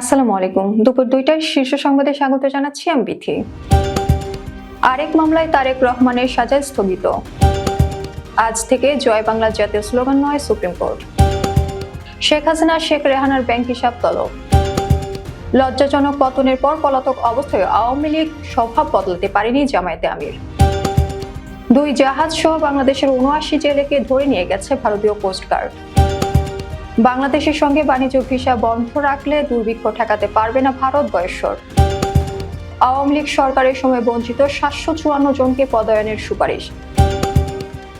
আসসালামু আলাইকুম। দুপুর দুইটার শীর্ষ সংবাদে স্বাগত জানাচ্ছি আমি বিথি। আরেক মামলায় তারেক রহমানের সাজা স্থগিত। আজ থেকে জয় বাংলা জাতীয় স্লোগান নয় সুপ্রিম কোর্ট। শেখ হাসিনা, শেখ রেহানার ব্যাংক হিসাব তলব। লজ্জাজনক পতনের পর পলাতক অবস্থায় আওয়ামী লীগ স্বভাব বদলাতে পারেনি জামায়াতে আমির। দুই জাহাজ সহ বাংলাদেশের উনআশি জেলেকে ধরে নিয়ে গেছে ভারতীয় কোস্টগার্ড বাংলাদেশের সঙ্গে বাণিজ্য ভিসা বন্ধ রাখলে দুর্ভিক্ষ ঠেকাতে পারবে না ভারত বয়স্কর আওয়ামী লীগ সরকারের সময় বঞ্চিত সাতশো চুয়ান্ন জনকে পদায়নের সুপারিশ।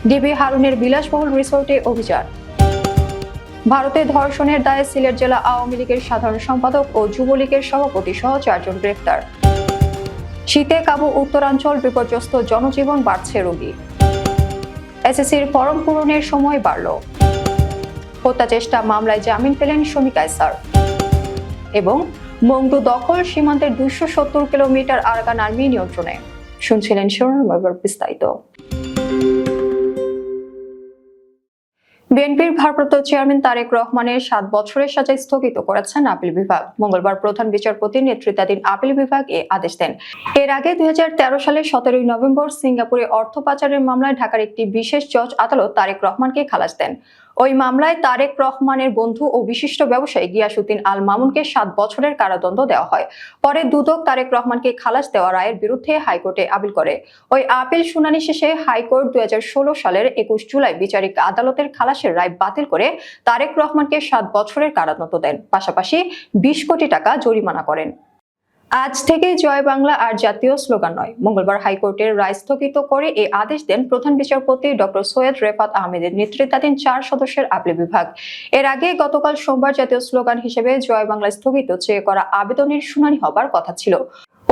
ডিবি হারুনের বিলাসবহুল রিসোর্টে অভিযান। ভারতে ধর্ষণের দায়ে সিলেট জেলা আওয়ামী লীগের সাধারণ সম্পাদক ও যুবলীগের সভাপতি সহ চারজন গ্রেফতার শীতে কাবু উত্তরাঞ্চল বিপর্যস্ত জনজীবন বাড়ছে রোগী। এসএসসির ফরম পূরণের সময় বাড়ল। হত্যা চেষ্টা মামলায় জামিন পেলেন শমী কায়সার। এবং মংডু দখল সীমান্তের দুইশো সত্তর কিলোমিটার আরাকান আর্মি নিয়ন্ত্রণে। শুনছিলেন শিরোনাম বিস্তারিত। বিএনপির ভারপ্রাপ্ত চেয়ারম্যান তারেক রহমানের সাত বছরের সাজা স্থগিত করেছেন আপিল বিভাগ। মঙ্গলবার প্রধান বিচারপতির নেতৃত্বাধীন আপিল বিভাগ এ আদেশ দেন। এর আগে দুই সালের সতেরোই নভেম্বর সিঙ্গাপুরে অর্থ পাচারের মামলায় ঢাকার একটি বিশেষ জজ আদালত তারেক রহমানকে খালাস দেন। ওই মামলায় তারেক রহমানের বন্ধু ও বিশিষ্ট ব্যবসায়ী গিয়াসুদ্দিন আল মামুনকে সাত বছরের কারাদণ্ড দেওয়া হয়। পরে দুদক তারেক রহমানকে খালাস দেওয়া রায়ের বিরুদ্ধে হাইকোর্টে আপিল করে। ওই আপিল শুনানি শেষে হাইকোর্ট দুই হাজার ষোলো সালের একুশ জুলাই বিচারিক আদালতের খালাসের রায় বাতিল করে তারেক রহমানকে সাত বছরের কারাদণ্ড দেন। পাশাপাশি বিশ কোটি টাকা জরিমানা করেন। আজ থেকে জয় বাংলা আর জাতীয় স্লোগান নয়। মঙ্গলবার হাইকোর্টের রায় স্থগিত করে এই আদেশ দেন প্রধান বিচারপতি ডক্টর সৈয়দ রেফাত আহমেদের নেতৃত্বাধীন চার সদস্যের আপিল বিভাগ। এর আগে গতকাল সোমবার জাতীয় স্লোগান হিসেবে জয় বাংলা স্থগিত চেয়ে করা আবেদনের শুনানি হবার কথা ছিল।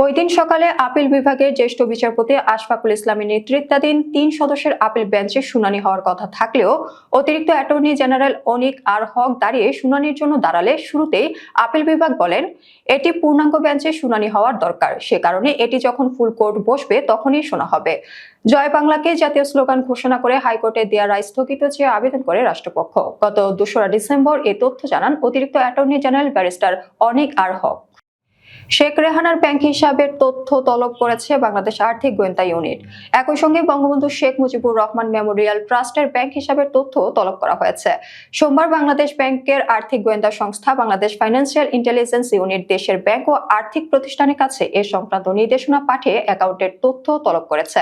ওই দিন সকালে আপিল বিভাগের জ্যেষ্ঠ বিচারপতি আশফাকুল ইসলামের নেতৃত্বাধীন তিন সদস্যের আপিল বেঞ্চে শুনানি হওয়ার কথা থাকলেও অতিরিক্ত attorney general Anik R Haque দাঁড়িয়ে শুনানির জন্য দাঁড়ালে শুরুতেই আপিল বিভাগ বলেন, এটি পূর্ণাঙ্গ বেঞ্চে শুনানি হওয়ার দরকার। সে কারণে এটি যখন ফুল কোর্ট বসবে, তখনই শোনা হবে। জয় বাংলাকে জাতীয় স্লোগান ঘোষণা করে হাইকোর্টে দেয়া রায় স্থগিত চেয়ে আবেদন করে রাষ্ট্রপক্ষ। গত দোসরা ডিসেম্বর এ তথ্য জানান অতিরিক্ত attorney general barrister Anik R Haque. Sheikh রেহানার bank হিসাবের তথ্য তলব করেছে বাংলাদেশ আর্থিক গোয়েন্দা ইউনিট। একই সঙ্গে বঙ্গবন্ধু শেখ মুজিবুর রহমান মেমোরিয়াল ট্রাস্টের ব্যাংক হিসাবের তথ্য তলব করা হয়েছে। সোমবার বাংলাদেশ ব্যাংকের আর্থিক গোয়েন্দা সংস্থা বাংলাদেশ ফাইন্যান্সিয়াল ইন্টেলিজেন্স ইউনিট দেশের ব্যাংক ও আর্থিক প্রতিষ্ঠানের কাছে এ সংক্রান্ত নির্দেশনা পাঠিয়ে অ্যাকাউন্টের তথ্য তলব করেছে।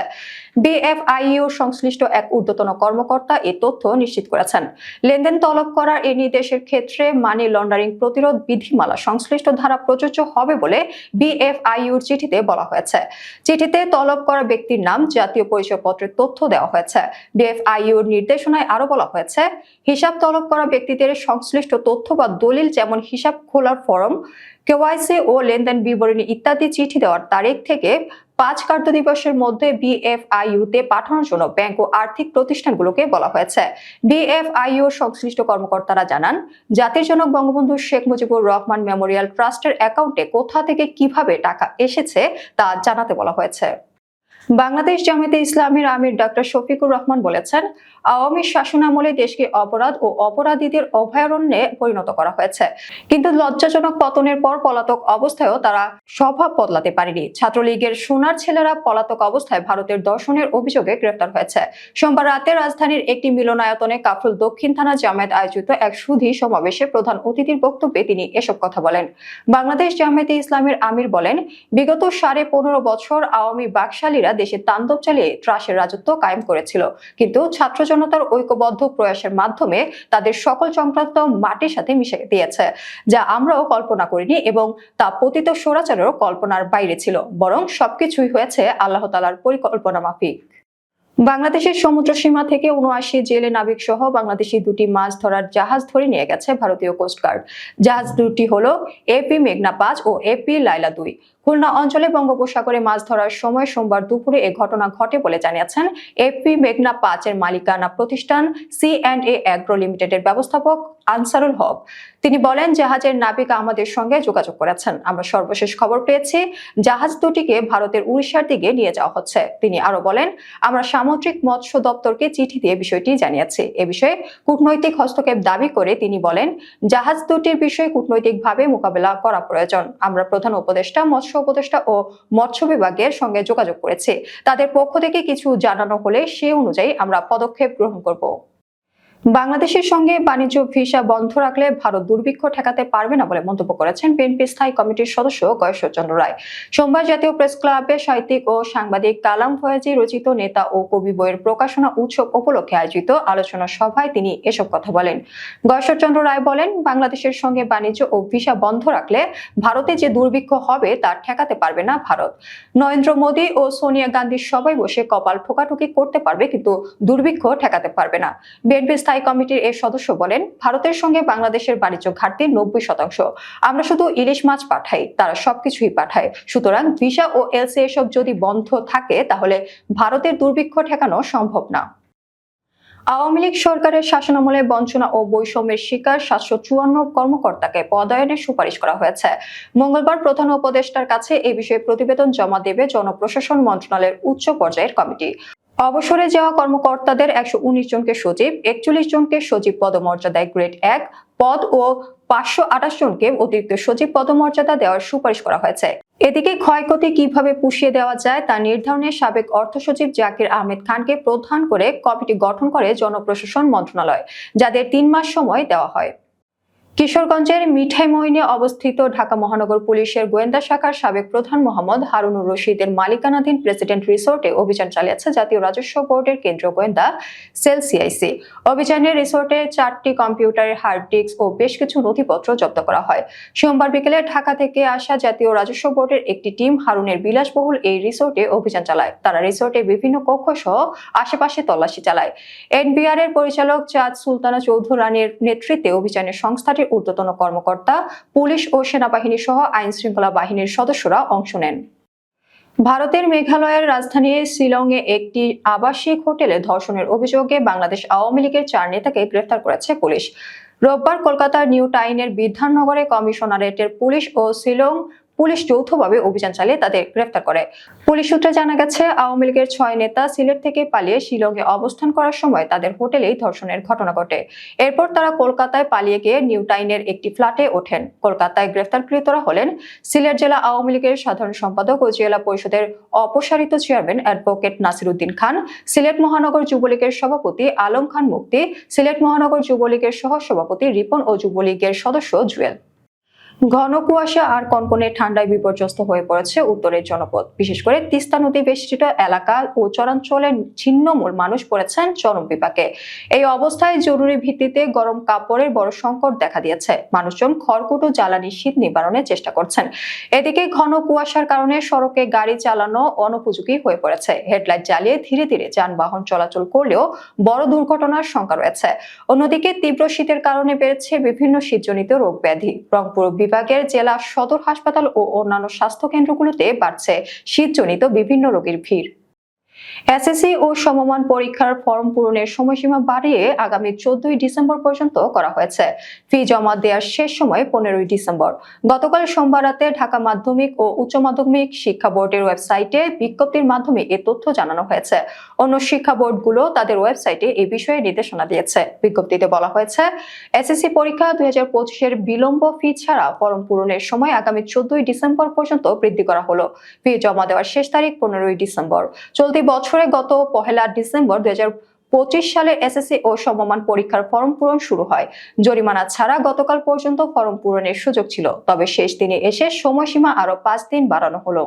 বিএফআইইউ সংশ্লিষ্ট এক ঊর্ধ্বতন কর্মকর্তা এ তথ্য নিশ্চিত করেছেন। লেনদেন তলব করার এই নির্দেশের ক্ষেত্রে মানি লন্ডারিং প্রতিরোধ বিধিমালা সংশ্লিষ্ট ধারা প্রযোজ্য হবে বলে বিএফআইইউর চিঠিতে বলা হয়েছে। চিঠিতে তলব করা ব্যক্তির নাম, জাতীয় পরিচয়পত্রের তথ্য দেওয়া হয়েছে। বিএফআইইউর নির্দেশনায় আরও বলা হয়েছে, হিসাব তলব করা ব্যক্তিদের সংশ্লিষ্ট তথ্য বা দলিল যেমন হিসাব খোলার ফরম কেওয়াইসি ও লেনদেন বিবরণী ইত্যাদি চিঠি দেওয়ার তারিখ থেকে পাঁচ কার্য দিবসের মধ্যে বিএফআইইউ তে পাঠানোর জন্য ব্যাংক ও আর্থিক প্রতিষ্ঠানগুলোকে বলা হয়েছে। বিএফআইইউ সংশ্লিষ্ট কর্মকর্তারা জানান জাতির জনক বঙ্গবন্ধু শেখ মুজিবুর রহমান মেমোরিয়াল ট্রাস্টের অ্যাকাউন্টে কোথা থেকে কীভাবে টাকা এসেছে তা জানাতে বলা হয়েছে। বাংলাদেশ জামায়াতে ইসলামের আমির ডক্টর শফিকুর রহমান বলেছেন, আওয়ামী শাসনামলে দেশকে অপরাধ ও অপরাধীদের অভয়ারণ্যে পরিণত করা হয়েছে। কিন্তু লজ্জাজনক পতনের পর পলাতক অবস্থায়ও তারা স্বভাব বদলাতে পারেনি। ছাত্রলীগের সোনার ছেলেরা পলাতক অবস্থায় ভারতের দর্শনের অভিযোগে গ্রেফতার হয়েছে। সোমবার রাতে রাজধানীর একটি মিলনায়তনে কাফরুল দক্ষিণ থানা জামায়াত আয়োজিত এক সুধি সমাবেশে প্রধান অতিথির বক্তব্যে তিনি এসব কথা বলেন। বাংলাদেশ জামায়াতে ইসলামের আমির বলেন, বিগত সাড়ে পনেরো বছর আওয়ামী বাকশালীরা দেশে তাণ্ডব চালিয়ে ত্রাসের রাজত্ব কায়েম করেছিল। কিন্তু ছাত্র জনতার ঐক্যবদ্ধ প্রয়াসের মাধ্যমে তাদের সকল সংক্রান্ত মাটির সাথে মিশে দিয়েছে, যা আমরাও কল্পনা করিনি এবং তা পতিত স্বরাচারেরও কল্পনার বাইরে ছিল, বরং সবকিছুই হয়েছে আল্লাহ তালার পরিকল্পনা মাফিক। বাংলাদেশের সমুদ্র সীমা থেকে উনআশি জেলে নাবিক সহ বাংলাদেশি দুটি মাছ ধরার জাহাজ ধরে নিয়ে গেছে ভারতীয় কোস্টগার্ড জাহাজ দুটি হলো এপি মেঘনা পাঁচ ও এপি লাইলা দুই। খুলনা অঞ্চলে বঙ্গোপসাগরে মাছ ধরার সময় সোমবার দুপুরে এ ঘটনা ঘটে বলে জানিয়েছেন এপি মেঘনা পাঁচের মালিকানা প্রতিষ্ঠান সি অ্যান্ড এ অ্যাগ্রো লিমিটেডের ব্যবস্থাপক আনসারুল হক। তিনি বলেন, জাহাজের নাবিক আমাদের সঙ্গে যোগাযোগ করেছেন। আমরা সর্বশেষ খবর পেয়েছি, জাহাজ দুটিকে ভারতের উড়িষ্যার দিকে নিয়ে যাওয়া হচ্ছে। তিনি আরও বলেন, আমরা সামুদ্রিক মৎস্য দপ্তরকে চিঠি দিয়ে বিষয়টি জানিয়েছি। এ বিষয়ে কূটনৈতিক হস্তক্ষেপ দাবি করে তিনি বলেন, জাহাজ দুটির বিষয়ে কূটনৈতিকভাবে মোকাবেলা করা প্রয়োজন। আমরা প্রধান উপদেষ্টা মৎস্য উপদেষ্টা ও মৎস্য বিভাগের সঙ্গে যোগাযোগ করেছে। তাদের পক্ষ থেকে কিছু জানানো হলে সে অনুযায়ী আমরা পদক্ষেপ গ্রহণ করব। বাংলাদেশের সঙ্গে বাণিজ্য ভিসা বন্ধ রাখলে ভারত দুর্ভিক্ষ ঠেকাতে পারবে না বলে মন্তব্য করেছেন বিএনপি স্থায়ী কমিটির সদস্য গয়েশ্বরচন্দ্র রায়। সোমবার জাতীয় প্রেস ক্লাবে সাহিত্যিক ও সাংবাদিক কালাম ফয়াজি রচিত নেতা ও কবি বইয়ের প্রকাশনা উৎসব উপলক্ষে আয়োজিত আলোচনা সভায় তিনি এসব কথা বলেন। গয়েশ্বরচন্দ্র রায় বলেন, বাংলাদেশের সঙ্গে বাণিজ্য ও ভিসা বন্ধ রাখলে ভারতে যে দুর্ভিক্ষ হবে তা ঠেকাতে পারবে না ভারত। নরেন্দ্র মোদী ও সোনিয়া গান্ধীর সবাই বসে কপাল ঠোকাঠুকি করতে পারবে, কিন্তু দুর্ভিক্ষ ঠেকাতে পারবে না। বিএনপি স্থায়ী কমিটির এর সদস্য বলেন, ভারতের সঙ্গে বাংলাদেশের বাণিজ্য ঘাটতি নব্বই শতাংশ। আমরা শুধু ইলিশ মাছ পাঠাই, তারা সবকিছুই পাঠায়। সুতরাং ভিসা ও এলসি এসব যদি বন্ধ থাকে, তাহলে ভারতের দুর্ভিক্ষ ঠেকানো সম্ভব না। আওয়ামী লীগ সরকারের শাসনামলে বঞ্চনা ও বৈষম্যের শিকার সাতশো চুয়ান্ন কর্মকর্তাকে পদায়নের সুপারিশ করা হয়েছে। মঙ্গলবার প্রধান উপদেষ্টার কাছে এ বিষয়ে প্রতিবেদন জমা দেবে জনপ্রশাসন মন্ত্রণালয়ের উচ্চ পর্যায়ের কমিটি। অবসরে যাওয়া কর্মকর্তাদের একশো উনিশ জনকে সচিব, একচল্লিশ জনকে সচিব পদমর্যাদায় গ্রেড এক পদ ও পাঁচশো আঠাশ জনকে অতিরিক্ত সচিব পদমর্যাদা দেওয়ার সুপারিশ করা হয়েছে। এদিকে ক্ষয়ক্ষতি কীভাবে পুষিয়ে দেওয়া যায় তা নির্ধারণে সাবেক অর্থ সচিব জাকির আহমেদ খানকে প্রধান করে কমিটি গঠন করে জনপ্রশাসন মন্ত্রণালয়, যাদের তিন মাস সময় দেওয়া হয়। কিশোরগঞ্জের মিঠাই মইনে অবস্থিত ঢাকা মহানগর পুলিশের গোয়েন্দা শাখার সাবেক প্রধান মোহাম্মদ হারুনুর রশিদের মালিকানাধীন প্রেসিডেন্ট রিসোর্টে অভিযান চালিয়েছে জাতীয় রাজস্ব বোর্ডের কেন্দ্রীয় গোয়েন্দা সেল সিআইসি অভিযানে রিসোর্টে চারটি কম্পিউটারের হার্ড ডিস্ক ও বেশ কিছু নথিপত্র জব্দ করা হয়। সোমবার বিকেলে ঢাকা থেকে আসা জাতীয় রাজস্ব বোর্ডের একটি টিম হারুনের বিলাসবহুল এই রিসোর্টে অভিযান চালায়। তারা রিসোর্টে বিভিন্ন কক্ষ সহ আশেপাশে তল্লাশি চালায়। এনবিআর এর পরিচালক চাঁদ সুলতানা চৌধুরানীর নেতৃত্বে অভিযানে সংস্থাটির ঊর্ধ্বতন কর্মকর্তা, পুলিশ ও সেনাবাহিনী সহ আইন শৃঙ্খলা বাহিনীর সদস্যরা অংশ নেন। ভারতের মেঘালয়ের রাজধানী শিলংয়ে একটি আবাসিক হোটেলে ধর্ষণের অভিযোগে বাংলাদেশ আওয়ামী লীগের চার নেতাকে গ্রেফতার করেছে পুলিশ। রোববার কলকাতার নিউ টাইনের বিধাননগরে কমিশনারেটের পুলিশ ও শিলং পুলিশ যৌথভাবে অভিযান চালিয়ে তাদের গ্রেফতার করে। পুলিশ সূত্রে জানা গেছে, আওয়ামী লীগের ছয় নেতা সিলেট থেকে পালিয়ে শিলংয়ে অবস্থান করার সময় তাদের হোটেলেই ধর্ষণের ঘটনা ঘটে। এরপর তারা কলকাতায় পালিয়ে গিয়ে নিউ টাইনের একটি ফ্ল্যাটে ওঠেন। কলকাতায় গ্রেফতারকৃতরা হলেন সিলেট জেলা আওয়ামী লীগের সাধারণ সম্পাদক ও জেলা পরিষদের অপসারিত চেয়ারম্যান অ্যাডভোকেট নাসিরুদ্দিন খান, সিলেট মহানগর যুবলীগের সভাপতি আলম খান মুক্তি সিলেট মহানগর যুবলীগের সহ সভাপতি রিপন ও যুবলীগের সদস্য জুয়েল। ঘন কুয়াশা আর কনকনে ঠান্ডায় বিপর্যস্ত হয়ে পড়েছে উত্তরের জনপদ। বিশেষ করে তিস্তা নদী বেষ্টিত এলাকা ও চরাঞ্চলের ছিন্নমূল মানুষ পড়েছেন চরম বিপাকে। এই অবস্থায় জরুরি ভিত্তিতে গরম কাপড়ের বড় সংকট দেখা দিয়েছে। মানুষজন খড়কুটো জ্বালানি শীত নিবারণের চেষ্টা করছেন। এদিকে ঘন কুয়াশার কারণে সড়কে গাড়ি চালানো অনুপযোগী হয়ে পড়েছে। হেডলাইট জ্বালিয়ে ধীরে ধীরে যানবাহন চলাচল করলেও বড় দুর্ঘটনার শঙ্কা রয়েছে। অন্যদিকে তীব্র শীতের কারণে বেড়েছে বিভিন্ন শীতজনিত রোগ ব্যাধি রংপুর বিভাগের জেলা সদর হাসপাতাল ও অন্যান্য স্বাস্থ্য কেন্দ্রগুলোতে বাড়ছে শীতজনিত বিভিন্ন রোগীর ভিড়। এসএসসি ও সমমান পরীক্ষার ফর্ম পূরণের সময়সীমা বাড়িয়ে আগামী চোদ্দই ডিসেম্বর পর্যন্ত করা হয়েছে। ফি জমা দেওয়ার শেষ সময় পনেরোই ডিসেম্বর। গতকাল সোমবার রাতে ঢাকা মাধ্যমিক ও উচ্চ মাধ্যমিক শিক্ষা বোর্ডের ওয়েবসাইটে বিজ্ঞপ্তির মাধ্যমে এ তথ্য জানানো হয়েছে। অন্য শিক্ষা বোর্ডগুলো তাদের ওয়েবসাইটে এ বিষয়ে নির্দেশনা দিয়েছে। বিজ্ঞপ্তিতে বলা হয়েছে, এসএসসি পরীক্ষা দুই হাজার পঁচিশের বিলম্ব ফি ছাড়া ফর্ম পূরণের সময় আগামী চোদ্দই ডিসেম্বর পর্যন্ত বৃদ্ধি করা হলো। ফি জমা দেওয়ার শেষ তারিখ পনেরোই ডিসেম্বর। চলতি বছরে গত পহেলা ডিসেম্বর দুই পঁচিশ সালে এসএসসি ও সমমান পরীক্ষার ফর্ম পূরণ শুরু হয়। জরিমানা ছাড়া গতকাল পর্যন্ত ফর্ম পূরণের সুযোগ ছিল, তবে শেষ দিনে এসে সময়সীমা আরও পাঁচ দিন বাড়ানো হলো।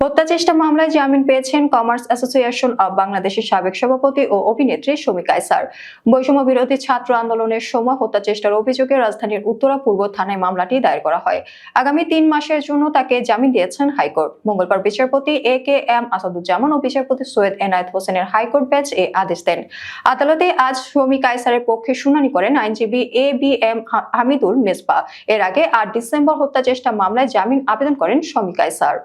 হত্যা চেষ্টা মামলায় জামিন পেয়েছেন কমার্স অ্যাসোসিয়েশন অব বাংলাদেশের সাবেক সভাপতি ও অভিনেত্রী শমী কায়সার। বৈষম্য বিরোধী ছাত্র আন্দোলনের সময় হত্যা চেষ্টার অভিযোগে রাজধানীর উত্তরা পূর্ব থানায় মামলাটি দায়ের করা হয়। আগামী তিন মাসের জন্য তাকে জামিন দিয়েছেন হাইকোর্ট। মঙ্গলবার বিচারপতি এ কে এম আসাদুজ্জামান ও বিচারপতি সৈয়দ এনায়েত হোসেনের হাইকোর্ট বেঞ্চ এ আদেশ দেন। আদালতে আজ শমী কায়সারের পক্ষে শুনানি করেন আইনজীবী A B M Hamidul Mesba এর আগে আট ডিসেম্বর হত্যা চেষ্টা মামলায় জামিন আবেদন করেন শমী কায়সার।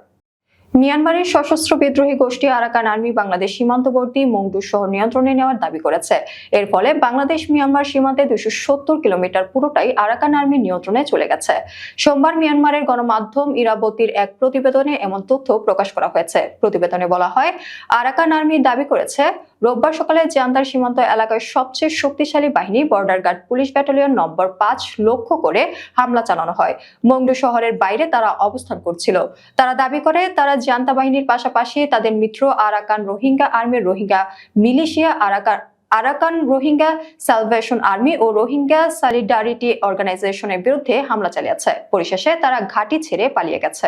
মিয়ানমারের সশস্ত্র বিদ্রোহী গোষ্ঠী আরাকান আর্মি বাংলাদেশ সীমান্তবর্তী মংডু শহর নিয়ন্ত্রণে নেওয়ার দাবি করেছে। এর ফলে বাংলাদেশ মিয়ানমার সীমান্তে দুশো কিলোমিটার পুরোটাই আরাকান আর্মির নিয়ন্ত্রণে চলে গেছে। সোমবার মিয়ানমারের গণমাধ্যম ইরাবতীর এক প্রতিবেদনে এমন তথ্য প্রকাশ করা হয়েছে। প্রতিবেদনে বলা হয়, আরাকান আর্মি দাবি করেছে রোববার সকালে জান্দার সীমান্ত এলাকায় সবচেয়ে শক্তিশালী বাহিনী border guard police battalion number পাঁচ লক্ষ্য করে হামলা চালানো হয়। মংডু শহরের বাইরে তারা অবস্থান করছিল। তারা দাবি করে, তারা জান্তা বাহিনীর পাশাপাশি তাদের মিত্র আরাকান রোহিঙ্গা আর্মির Rohingya militia Arakan Arakan Rohingya salvation army ও রোহিঙ্গা সলিডারিটি অর্গানাইজেশনের বিরুদ্ধে হামলা চালিয়েছে। পরিশেষে তারা ঘাঁটি ছেড়ে পালিয়ে গেছে।